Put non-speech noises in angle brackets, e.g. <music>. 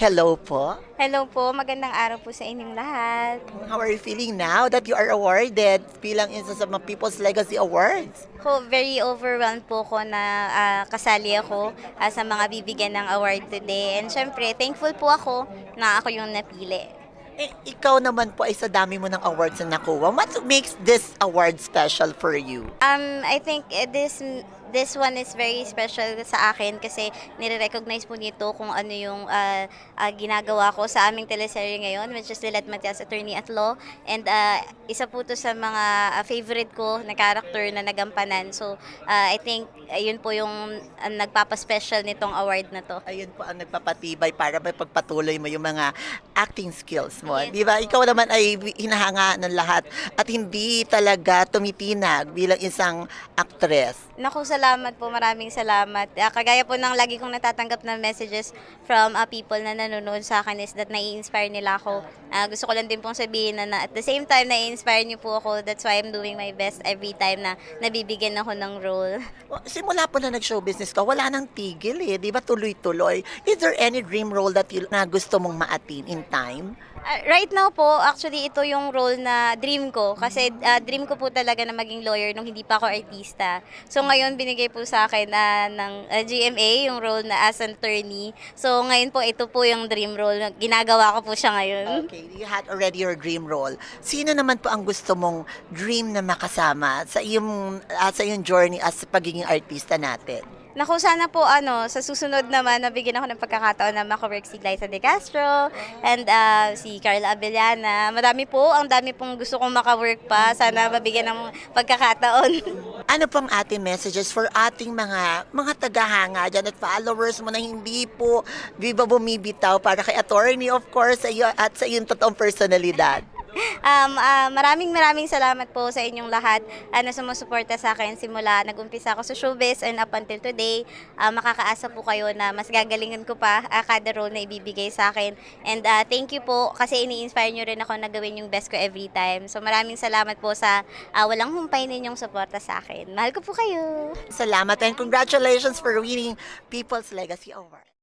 Hello po. Hello po, magandang araw po sa inyong lahat. How are you feeling now that you are awarded bilang isa sa mga People's Legacy Awards? Ko, very overwhelmed po ko na ah, kasali ako ah, sa mga bibigyan ng award today. And syempre, thankful po ako na ako yung napili. Eh, ikaw naman po ay sa dami mo ng awards na nakuha. What makes this award special for you? Um, I think eh, this this one is very special sa akin kasi nire-recognize po nito kung ano yung ah, ah, ginagawa ko sa aming teleserye ngayon which is Lilet Matias Attorney at Law and ah, isa po to sa mga ah, favorite ko na character na nagampanan so ah, I think ayun po yung ah, nagpapa-special nitong award na to Ayun po ang nagpapatibay para may pagpatuloy mo yung mga acting skills mo. Yes. Di ba? Ikaw naman ay hinahanga ng lahat at hindi talaga tumitinag bilang isang actress. Naku, salamat po. Maraming salamat. Ah, kagaya po ng lagi kong natatanggap na messages from ah, people na nanonood sa akin is that nai-inspire nila ako. Ah, gusto ko lang din pong sabihin na, na at the same time, nai-inspire niyo po ako. That's why I'm doing my best every time na nabibigyan ako ng role. <laughs> Well, Simula po na nag-show business ka, wala nang tigil eh. Di ba tuloy-tuloy? Is there any dream role that you, na gusto mong maatin in time? Ah, right now po, actually, ito yung role na dream ko. Kasi ah, dream ko po talaga na maging lawyer nung hindi pa ako artista. So ngayon, binigay po sa akin na ng ah, GMA, yung role na as an attorney. So ngayon po, ito po yung dream role. na Ginagawa ko po siya ngayon. Okay, you had already your dream role. Sino naman po ang gusto mong dream na makasama sa iyong, ah, sa iyong journey as pagiging artista natin? Naku, sana po ano, sa susunod naman, nabigyan ako ng pagkakataon na makawork si Glyza De Castro and ah, si Carla Abellana. Madami po, ang dami pong gusto kong makawork pa. Sana mabigyan ng pagkakataon. <laughs> Ano pang ating messages for ating mga mga tagahanga dyan at followers mo na hindi po di ba bumibitaw para kay attorney of course sa iyo at sa iyong totoong personalidad? Um, ah, maraming maraming salamat po sa inyong lahat ah, na sumusuporta sa akin simula nag-umpisa ako sa showbiz and up until today. Ah, makakaasa po kayo na mas gagalingan ko pa ah, kada role na ibibigay sa akin. And ah, thank you po kasi ini-inspire nyo rin ako na gawin yung best ko every time. So maraming salamat po sa ah, walang humpay ninyong suporta sa akin. Mahal ko po kayo. Salamat and congratulations for winning People's Legacy Award.